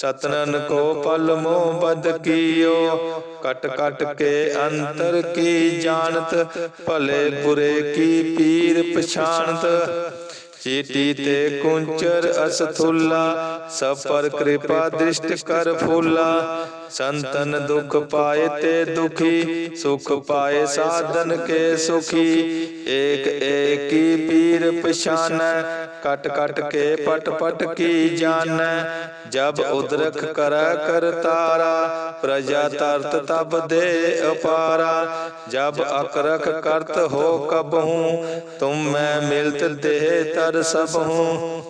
ਸਤਨਨ ਕੋ ਪਲ ਮੋ ਬਦ ਕੀਓ। ਕਟ ਕਟ ਕੇ ਅੰਤਰ ਕੀ ਜਾਣਤ, ਭਲੇ ਬੁਰੇ ਕੀ ਪੀਰ ਪਛਾਣਤ। ਚੀਟੀ ਤੇ ਕੁੰਚਰ ਅਸਥੁੱਲਾ ਸਭ ਪਰ ਕਿਰਪਾ ਦ੍ਰਿਸ਼ਟ ਕਰ ਫੂਲਾ। ਸੰਤਨ ਦੁਖ ਪਾਏ ਤੇ ਦੁਖੀ, ਸੁਖ ਪਾਏ ਸਾਧਨ ਕੇ ਸੁਖੀ। ਏਕ ਏਕੀ ਪੀਰ ਪਛਾਨੈ, ਕਟ ਕਟ ਕੇ ਪਟ ਪਟ ਕੀ ਜਾਣੈ। ਜਬ ਉਦਰਖ ਕਰੈ ਕਰਤਾਰਾ ਪ੍ਰਜਾ ਤਰਤ ਤਬ ਦੇ ਅਪਾਰਾ। ਜਬ ਅਕਰਖ ਕਰਤ ਹੋ ਕਬਹੂ, ਤੁਮ ਮੈਂ ਮਿਲਤ ਦੇਹ ਤਰ ਸਭ ਹੂੰ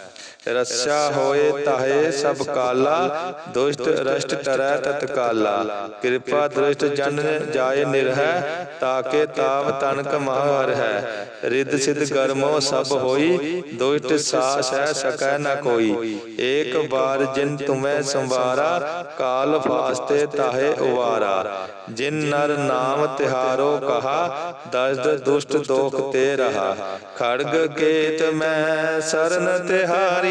ਰੱਛਾ ਹੋਏ ਤਾਹੇ ਸਭ ਕਾਲਾ, ਦੁਸ਼ਟ ਰਸ਼ਟ ਟਰੈ ਤਤਕਾਲਾ ਕਿਰਪਾ ਦ੍ਰਿਸ਼ਟ ਜਨ ਜਾਏ ਨਿਰਹੈ, ਤਾਕੇ ਤਾਵ ਤਨਕ ਮਹਰ ਹੈ। ਰਿੱਧ ਸਿਧ ਕਰਮੋ ਸਭ ਹੋਈ, ਦੁਸ਼ਟ ਸਾਸ ਹੈ ਸਕੈ ਨ ਕੋਈ। ਏਕ ਬਾਰ ਜਿਨ ਤੁਮੈ ਸੰਵਾਰਾ, ਕਾਲ ਫਾਸਤੇ ਤਾਹੇ ਉਵਾਰਾ। ਜਿਨ ਨਰ ਨਾਮ ਤਿਹਾਰੋ ਕਹਾ, ਦਸਦ ਦੁਸ਼ਟ ਦੋਖ ਤੇ ਰਹਾ। ਖੜਗ ਕੇਤ ਮੈਂ ਸਰਨ ਤਿਹਾਰੀ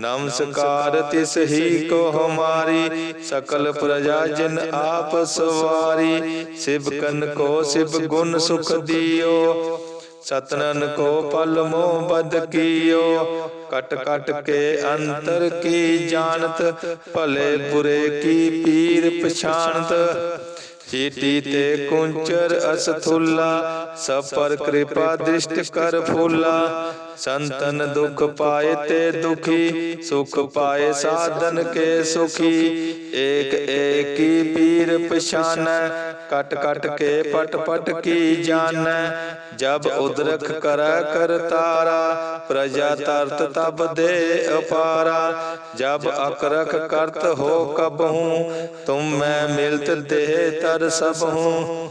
ਨਮਸਕਾਰ ਤਿਸ ਹੀ ਕੋ ਹਮਾਰੀ ਸਕਲ ਪ੍ਰਜਾ ਜਿਨ ਆਪ ਸਵਾਰੀ ਸਿਵ ਕਨ ਕੋ ਸਿਵ ਗੁਣ ਸੁਖ ਦਿਓ। ਸਤਨਨ ਕੋ ਪਲ ਮੋ ਬਦ ਕੀਓ। ਕਟ ਕਟ ਕੇ ਅੰਤਰ ਕੀ ਜਾਣਤ ਭਲੇ ਬੁਰੇ ਕੀ ਪੀਰ ਪਛਾਣਤ। ਚੀਟੀ ਤੇ ਕੁੰਚਰ ਅਸਥੁੱਲਾ ਸਭ ਪਰ ਕਿਰਪਾ ਦ੍ਰਿਸ਼ਟ ਕਰ ਫੂਲਾ। ਸੰਤਨ ਦੁਖ ਪਾਏ ਤੇ ਦੁਖੀ, ਸੁਖ ਪਾਏ ਸਾਧਨ ਕੇ ਸੁਖੀ। ਏਕ ਏਕੀ ਪੀਰ ਪਛਾਨੈ, ਕਟ ਕਟ ਕੇ ਪਟ ਪਟ ਕੀ ਜਾਣੈ ਜਬ ਉਦਰਖ ਕਰੈ ਕਰਤਾਰਾ ਪ੍ਰਜਾ ਤਰਤ ਤਬ ਦੇ ਅਪਾਰਾ। ਜਬ ਅਕਰਖ ਕਰਤ ਹੋ ਕਬਹੂ ਤੁਮ ਮੈਂ ਮਿਲਤ ਦੇਹ ਤਰ ਸਭ ਹੂੰ।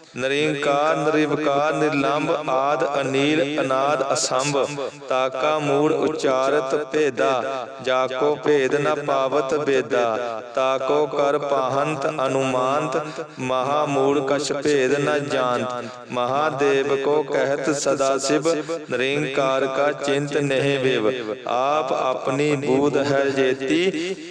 ਨਰਿੰਕਾਰ ਨਿਰਵਕਾਰ ਨਿਰਲੰਭ ਆਦ ਅਨੀਲ ਅਨਾਦ ਅਸੰਭ, ਤਾਕਾ ਮੂੜ ਉਚਾਰਤ ਭੇਦਾ, ਜਾਕੋ ਭੇਦ ਨ ਪਾਵਤ ਬੇਦਾ, ਤਾਕੋ ਕਰ ਪਾਹੰਤ ਅਨੁਮਾਨਤ, ਮਹਾ ਮੂੜ ਕਛ ਭੇਦ ਨ ਜਾਣਤ, ਮਹਾਦੇਵ ਕੋ ਕਹਿਤ ਸਦਾ ਸਿਵ, ਨਿਰੰਕਾਰ ਕਾ ਚਿੰਤ ਨਹਿ ਵਿਵ, ਆਪ ਆਪਣੀ ਬੂਧ ਹੈ ਜੇਤੀ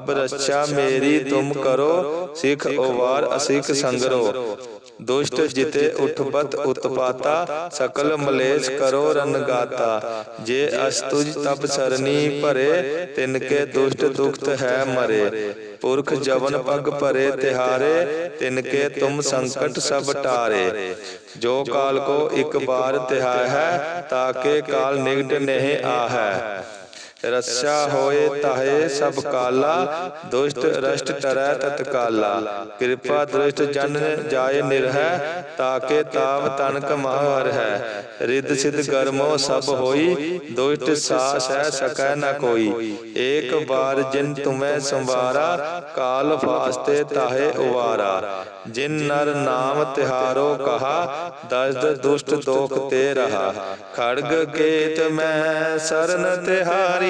ਅਬ ਰੱਛਾ ਮੇਰੀ ਤੁਮ ਕਰੋ, ਸਿੱਖ ਉਵਾਰ ਅਸਿਖ ਸੰਗਰੋ। ਦੁਸ਼ਟ ਜਿਤੇ ਉਠਬਤ ਉਤਪਾਤਾ, ਸਕਲ ਮਲੇਸ਼ ਕਰੋ ਰਨਗਾਤਾ ਜੇ ਅਸਤੁਜ ਤਬ ਸਰਨੀ ਭਰੇ, ਤਿਨ ਕੇ ਦੁਸ਼ਟ ਦੁਖਤ ਹੈ ਮਰੇ। ਪੁਰਖ ਜਵਨ ਪਗ ਭਰੇ ਤਿਹਾਰੇ, ਤਿਨ ਕੇ ਤੁਮ ਸੰਕਟ ਸਭ ਟਾਰੇ। ਜੋ ਕਾਲ ਕੋ ਇੱਕ ਬਾਰ ਤਿਹਾਇ ਹੈ ਤਾਕੇ ਕਾਲ ਨਿਗਟ ਨਹੀਂ ਆਹੈ। ਰਸਿਆ ਹੋਏ ਤਹੇ ਸਭ ਕਾਲਾ, ਦੁਸ਼ਟ ਰਸ਼ਟ ਟਰੈ ਤਤਕਾਲਾ ਕਿਰਪਾ ਦ੍ਰਿਸ਼ਟ ਜਨ ਜਾਏ ਨਿਰਹੈ, ਤਾਕੇ ਤਾਵ ਤਨਕ ਮਹਰ ਹੈ। ਰਿੱਧ ਸਿਧ ਗਰਮੋ ਸਭ ਹੋਈ, ਦੁਸ਼ਟ ਸਾ ਸਹਿ ਸਕੈ ਨ ਕੋਈ। ਏਕ ਬਾਰ ਜਿਨ ਤੁਮੈ ਸੰਵਾਰਾ, ਕਾਲ ਫਾਸਤੇ ਤਾਹੇ ਉਵਾਰਾ। ਜਿਨ ਨਰ ਨਾਮ ਤਿਹਾਰੋ ਕਹਾ, ਦਸਦ ਦੁਸ਼ਟ ਦੋਖ ਤੇ ਰਹਾ। ਖੜਗ ਕੇਤ ਮੈਂ ਸਰਨ ਤਿਹਾਰੀ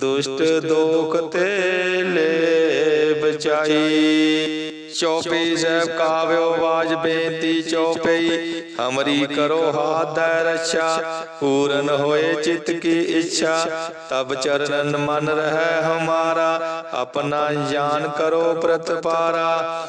ਦੁਸ਼ਟ ਦੋਖ ਤੇ ਲੈ ਬਚਾਈ। ਚੌਪਈ ਸਾਹਿਬ ਕਾਵਿਓ ਬਾਜ ਬੇਨਤੀ ਚੌਪਈ। ਹਮਰੀ ਕਰੋ ਹਾਦੈ ਰੱਛਾ। ਪੂਰਨ ਹੋਏ ਚਿਤ ਕੀ ਇੱਛਾ। ਤਬ ਚਰਨਨ ਮਨ ਰਹਿ ਹਮਾਰਾ। ਆਪਣਾ ਜਾਨ ਕਰੋ ਪ੍ਰਤਪਾਰਾ।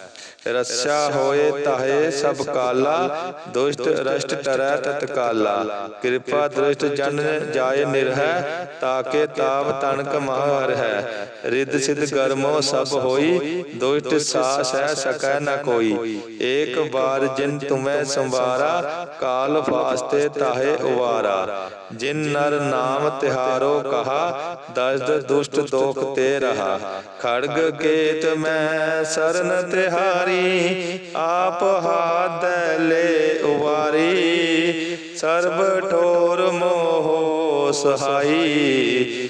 ਰੱਛਾ ਹੋਏ ਤਾਹੇ ਸਭ ਕਾਲਾ, ਦੁਸ਼ਟ ਰਸ਼ਟ ਟਰੈ ਤਤਕਾਲਾ ਕਿਰਪਾ ਦ੍ਰਿਸ਼ਟ ਜਨ ਜਾਏ ਨਿਰਹੈ, ਤਾਕੇ ਤਾਪ ਤਨਕ ਮਹਰ ਹੈ ਰਿੱਧ ਸਿਧ ਗਰਮੋ ਸਭ ਹੋਈ ਦੁਸ਼ਟ ਸਾਸ ਹੈ ਸਕੈ ਨ ਕੋਈ। ਏਕ ਬਾਰ ਜਿਨ ਤੁਮੈ ਸੰਵਾਰਾ ਕਾਲ ਫਾਸਤੇ ਤਾਹੇ ਉਵਾਰਾ। ਜਿਨ ਨਰ ਨਾਮ ਤਿਹਾਰੋ ਕਹਾ ਦਸਦ ਦੁਸ਼ਟ ਦੋਖ ਤੇ ਰਹਾ। ਖੜਗ ਕੇਤ ਮੈਂ ਸਰਨ ਤਿਹਾਰੀ ਆਪ ਹਾਥ ਲੈ ਉਵਾਰੀ। ਸਰਬ ਠੋਰ ਮੋਹ ਸਹਾਈ।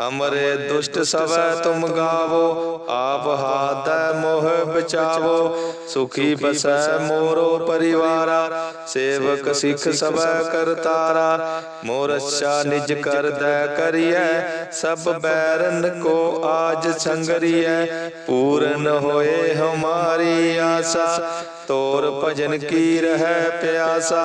ਹਮਰੇ ਦੁਸ਼ਟ ਸਵੈ ਤੁਮ ਗਾਵੋ, ਆਪ ਹਾਥ ਮੋਹ ਬਚਾਵੋ, ਸੁਖੀ ਬਸੈ ਮੋਰੋ ਪਰਿਵਾਰਾ, ਸੇਵਕ ਸਿੱਖ ਸਵੈ ਕਰਤਾਰਾ, ਮੋਰ ਅੱਛਾ ਨਿਜ ਕਰਦੈ ਕਰੀਐ, ਸਭ ਬੈਰਨ ਕੋ ਆਜ ਸੰਗਰੀਐ, ਪੂਰਨ ਹੋਏ ਹਮਾਰੀ ਆਸਾ, ਤੋਰ ਭਜਨ ਕੀ ਰਹਿ ਪਿਆਸਾ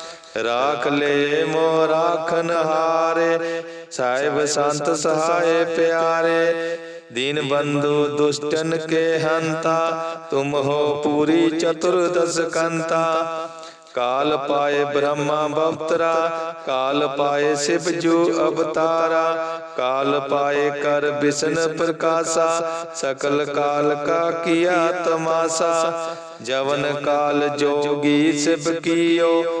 ਰਾਖ ਲੈ ਮੋ ਰਾਖਨ ਹਾਰੇ ਸਾਹਿਬ ਸੰਤ ਸਹਾਏ ਪਿਆਰੇ ਦੀਨ ਬੰਧੂ ਦੁਸ਼ਟਨ ਕੇ ਹੰਤਾ ਤੁਮ ਹੋ ਪੂਰੀ ਚਤੁਰਦਸ ਕੰਤਾ ਕਾਲ ਪਾਏ ਬ੍ਰਹਮਾ ਬਵਤਰਾ ਕਾਲ ਪਾਏ ਸਿਵ ਜੂ ਅਵਤਾਰਾ ਕਾਲ ਪਾਏ ਕਰ ਬਿਸ਼ਨ ਪ੍ਰਕਾਸ਼ਾ ਸਕਲ ਕਾਲ ਕਾ ਕੀਆ ਤਮਾਸਾ ਜਵਨ ਕਾਲ ਜੋਗੀ ਸਿਵ ਕੀਓ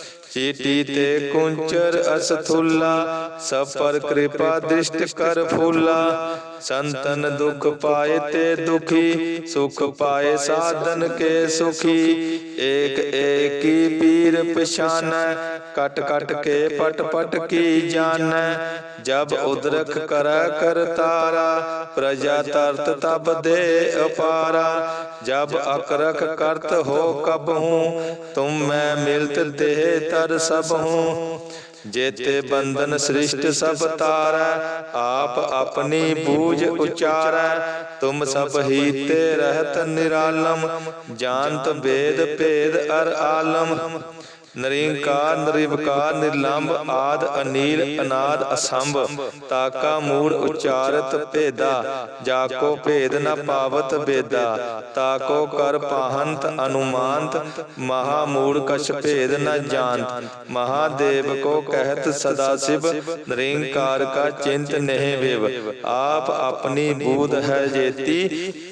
ਚੀਟੀ ਤੇ ਕੁੰਚਰ ਅਸਥੁੱਲਾ, ਸਭ ਪਰ ਕਿਰਪਾ ਦ੍ਰਿਸ਼ਟ ਕਰ ਫੂਲਾ। ਸੰਤਨ ਦੁਖ ਪਾਏ ਤੇ ਦੁਖੀ, ਸੁਖ ਪਾਏ ਸਾਧਨ ਕੇ ਸੁਖੀ। ਏਕ ਏਕੀ ਪੀਰ ਪਛਾਨੈ, ਕਟ ਕਟ ਕੇ ਪਟ ਪਟ ਕੀ ਜਾਣੈ ਜਬ ਉਦਰਖ ਕਰੈ ਕਰਤਾਰਾ ਪ੍ਰਜਾ ਤਰਤ ਤਬ ਦੇ ਅਪਾਰਾ। ਜਬ ਅਕਰਖ ਕਰਤ ਹੋ ਕਬ ਹੂੰ ਤੁਮ ਮੈਂ ਮਿਲਤ ਦੇਹ ਤਰ ਸਭ ਹੂੰ। ਜੇਤੇ ਬੰਧਨ ਸ੍ਰਿਸ਼ਟ ਸਭ ਤਾਰੈ ਆਪ ਆਪਣੀ ਬੂਝ ਉਚਾਰੈ। ਤੁਮ ਸਭ ਹੀਤੇ ਰਹਿਤ ਨਿਰਾਲਮ। ਜਾਣਤ ਵੇਦ ਭੇਦ ਅਰ ਆਲਮ। ਨਰਿੰਕਾਰ ਨਿਰਵਕਾਰ ਨਿਰਲੰਭ ਆਦ ਅਨੀਲ, ਅਨਾਦ ਅਸੰਭ, ਤਾਕਾ ਮੂੜ ਉਚਾਰਤ ਭੇਦਾ, ਜਾਕੋ ਭੇਦ ਨ ਪਾਵਤ ਬੇਦਾ, ਤਾਕੋ ਕਰ ਪਾਹੰਤ ਅਨੁਮਾਨਤ, ਮਹਾ ਮੂੜ ਕਛ ਭੇਦ ਨ ਜਾਣਤ, ਮਹਾਦੇਵ ਕੋ ਕਹਿਤ ਸਦਾ ਸਿਵ, ਨਿਰੰਕਾਰ ਕਾ ਚਿੰਤ ਨਹਿ ਵਿਵ, ਆਪ ਆਪਣੀ ਬੂਧ ਹੈ ਜੇਤੀ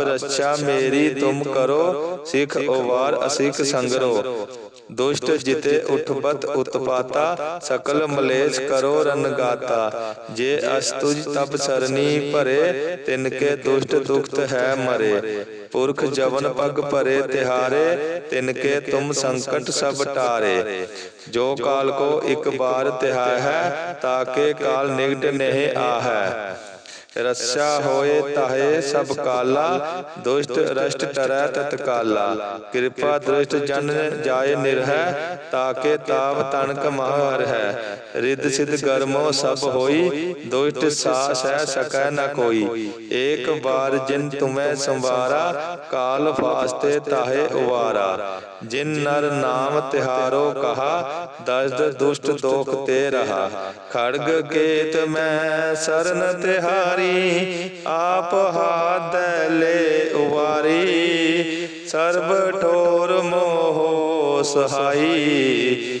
ਰੱਛਾ ਮੇਰੀ ਤੁਮ ਕਰੋ ਸਿਖ ਓਵਾਰ ਅਸਿਖ ਸੰਗਰੋ ਦੁਸ਼ਟ ਜਿਤੇ ਉਠਪਤ ਉਤਪਾਤਾ ਸਕਲ ਮਲੇਸ਼ ਕਰੋ ਰਨਗਾਤਾ ਜੇ ਅਸਤੁਜ ਤਬ ਸਰਨੀ ਭਰੇ ਤਿਨ ਕੇ ਦੁਸ਼ਟ ਦੁਖਤ ਹੈ ਮਰੇ ਪੁਰਖ ਜਵਨ ਪਗ ਭਰੇ ਤਿਹਾਰੇ ਤਿਨ ਕੇ ਤੁਮ ਸੰਕਟ ਸਭ ਟਾਰੇ ਜੋ ਕਾਲ ਕੋ ਇੱਕ ਬਾਰ ਤਿਹਾਇ ਹੈ ਤਾਕੇ ਕਾਲ ਨਿਗਟ ਨਹਿ ਆਹੈ ਰਸਾ ਹੋਏ ਤਾਹੇ ਸਭ ਕਾਲਾ, ਦੁਸ਼ਟ ਰਸ਼ਟ ਟਰੈ ਤਤਕਾਲਾ ਕਿਰਪਾ ਦ੍ਰਿਸ਼ਟ ਜਨ ਜਾਏ ਨਿਰਹੈ ਤਾਕੇ ਤਾਪ ਤਨਕ ਮਹਰ ਹੈ ਰਿੱਧ ਸਿਧ ਗਰਮੋ ਸਭ ਹੋਈ, ਦੁਸ਼ਟ ਸਾਸ ਹੈ ਸਕੈ ਨ ਕੋਈ। ਏਕ ਬਾਰ ਜਿਨ ਤੁਮੈ ਸੰਵਾਰਾ, ਕਾਲ ਫਾਸਤੇ ਤਾਹੇ ਉਵਾਰਾ। ਜਿਨ ਨਰ ਨਾਮ ਤਿਹਾਰੋ ਕਹਾ, ਦਸਦ ਦੁਸ਼ਟ ਦੋਖ ਤੇ ਰਹਾ। ਖੜਗ ਕੇਤ ਮੈਂ ਸਰਨ ਤਿਹਾਰੀ, ਆਪ ਹਾਥ ਲੈ ਉਵਾਰੀ। ਸਰਬ ਠੋਰ ਮੋਹ ਸਹਾਈ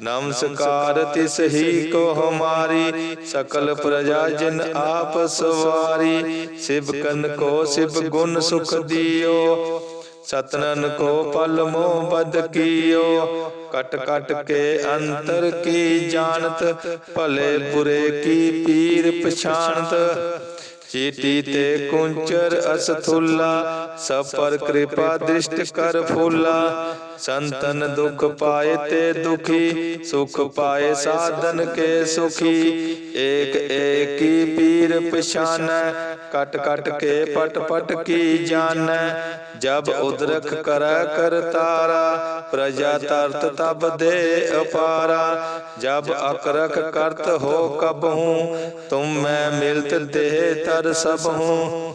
ਨਮਸਕਾਰ ਤਿਸ ਹੀ ਕੋ ਹਮਾਰੀ ਸਕਲ ਪ੍ਰਜਾ ਜਿਨ ਆਪ ਸਵਾਰੀ ਸਿਵ ਕਨ ਕੋ ਸਿਵ ਗੁਣ ਸੁਖ ਦਿਓ। ਸਤਨਨ ਕੋ ਪਲ ਮੋ ਬਦ ਕੀਓ। ਕਟ ਕਟ ਕੇ ਅੰਤਰ ਕੀ ਜਾਣਤ ਭਲੇ ਬੁਰੇ ਕੀ ਪੀਰ ਪਛਾਨਤ ਚੀਟੀ ਤੇ ਕੁੰਚਰ ਅਸਥੁੱਲਾ ਸਭ ਪਰ ਕਿਰਪਾ ਦ੍ਰਿਸ਼ਟ ਕਰ ਫੂਲਾ। ਸੰਤਨ ਦੁਖ ਪਾਏ ਤੇ ਦੁਖੀ, ਸੁਖ ਪਾਏ ਸਾਧਨ ਕੇ ਸੁਖੀ। ਏਕ ਏਕੀ ਪੀਰ ਪਛਾਨੈ, ਕਟ ਕਟ ਕੇ ਪਟ ਪਟ ਕੀ ਜਾਣੈ ਜਬ ਉਦਰਖ ਕਰੈ ਕਰਤਾਰਾ ਪ੍ਰਜਾ ਤਰਤ ਤਬ ਦੇ ਅਪਾਰਾ। ਜਬ ਅਕਰਖ ਕਰਤ ਹੋ ਕਬਹੂ, ਤੁਮ ਮੈਂ ਮਿਲਤ ਦੇਹ ਤਰ ਸਭ ਹੂੰ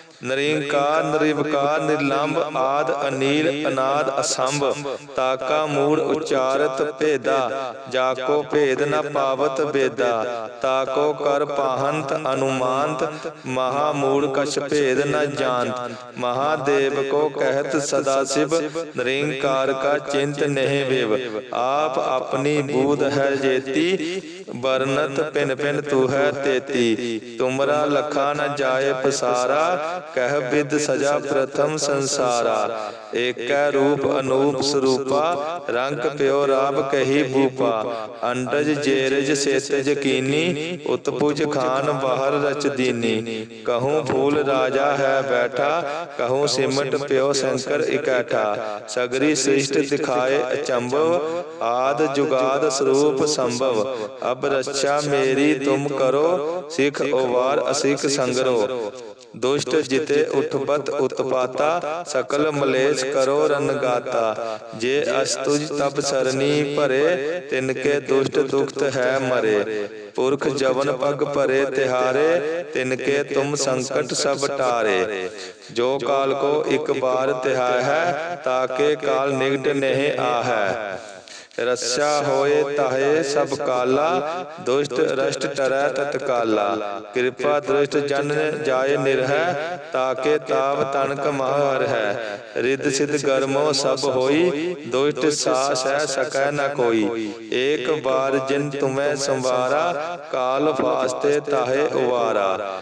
ਨਰਿੰਕਾਰ ਨਿਰਵਕਾਰ ਨਿਰਲੰਭ ਆਦ, ਅਨੀਲ, ਅਨਾਦ, ਅਸੰਭ। ਤਾਕਾ, ਮੂੜ, ਉਚਾਰਤ, ਭੇਦਾ। ਜਾਕੋ, ਭੇਦ ਨ ਪਾਵਤ, ਬੇਦਾ। ਤਾਕੋ, ਕਰ ਪਾਹੰਤ, ਅਨੁਮਾਨਤ। ਮਹਾ, ਮੂੜ, ਕਛ, ਭੇਦ ਨ ਜਾਣਤ। ਮਹਾਦੇਵ ਕੋ ਕਹਿਤ ਸਦਾ ਸਿਵ। ਨਿਰੰਕਾਰ ਕਾ ਚਿੰਤ ਨਹਿ ਵਿਵ। ਆਪ ਆਪਣੀ ਬੂਧ ਹੈ ਜੇਤੀ। ਬਰਨਤ ਪਿਨ ਪਿਨ ਤੂ ਹੈ ਤੇਤੀ ਤੁਮਰਾ ਲਖਾ ਨ ਜਾਏ ਪਸਾਰਾ, ਕਹਿ ਬਿਦ ਸਜਾ ਪ੍ਰਥਮ ਸੰਸਾਰਾ। ਏਕੈ ਰੂਪ ਅਨੂਪ ਸਰੂਪਾ, ਰੰਗ ਪਿਓ ਰਾਬ ਕਹੀ ਭੂਪਾ। ਅੰਡਜ ਜੇਰਜ ਸੇਤਜ ਕੀਨੀ, ਉਤਪੁਜ ਖਾਨ ਬਾਹਰ ਰਚ ਦੀਨੀ। ਕਹੂੰ ਫੂਲ ਰਾਜਾ ਹੈ ਬੈਠਾ, ਕਹੂੰ ਸਿਮਟ ਪਿਓ ਸ਼ੰਕਰ ਇਕੈਠਾ। ਸਗਰੀ ਸ੍ਰਿਸ਼ਟ ਦਿਖਾਏ ਅਚੰਭਵ ਆਦ ਜੁਗਾਦ ਸਰੂਪ ਸੰਭਵ। ਅਬ ਰੱਛਾ ਮੇਰੀ ਤੁਮ ਕਰੋ ਸਿਖ ਓਵਾਰ ਅਸਿਖ ਸੰਗਰੋ। ਦੁਸ਼ਟ ਜਿਤੇ ਉਠਬਤ ਉਤਪਾਤਾ ਸਕਲ ਮਲੇਸ਼ ਕਰੋ ਰਨਗਾਤਾ ਜੇ ਅਸਤੁਜ ਤਬ ਸਰਨੀ ਭਰੇ ਤਿਨ ਕੇ ਦੁਸ਼ਟ ਦੁਖਤ ਹੈ ਮਰੇ। ਪੁਰਖ ਜਵਨ ਪਗ ਭਰੇ ਤਿਹਾਰੇ ਤਿਨ ਕੇ ਤੁਮ ਸੰਕਟ ਸਭ ਟਾਰੇ। ਜੋ ਕਾਲ ਕੋ ਇੱਕ ਬਾਰ ਤਿਹਾਇ ਹੈ ਤਾਕੇ ਕਾਲ ਨਿਗਟ ਨਹੀਂ ਆਹੈ ਰਸਾ ਹੋਏ ਤਾਹੇ ਸਭ ਕਾਲਾ, ਦੁਸ਼ਟ ਰਸ਼ਟ ਟਰੈ ਤਤਕਾਲਾ ਕਿਰਪਾ ਦ੍ਰਿਸ਼ਟ ਜਨ ਜਾਏ ਨਿਰਹੈ, ਤਾਕੇ ਤਾਪ ਤਨਕ ਮਹਰ ਹੈ। ਰਿੱਧ ਸਿਧ ਗਰਮੋ ਸਭ ਹੋਈ, ਦੁਸ਼ਟ ਸਾਸ ਹੈ ਸਕੈ ਨ ਕੋਈ। ਏਕ ਬਾਰ ਜਿਨ ਤੁਮੈ ਸੰਵਾਰਾ, ਕਾਲ ਫਾਸਤੇ ਤਾਹੇ ਉਵਾਰਾ।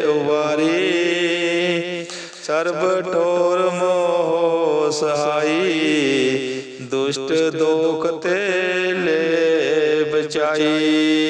ਸਰਬ ਠੋਰ ਮੋਹ ਸਹਾਈ ਦੁਸ਼ਟ ਦੋਖ ਤੇ ਲੈ ਬਚਾਈ।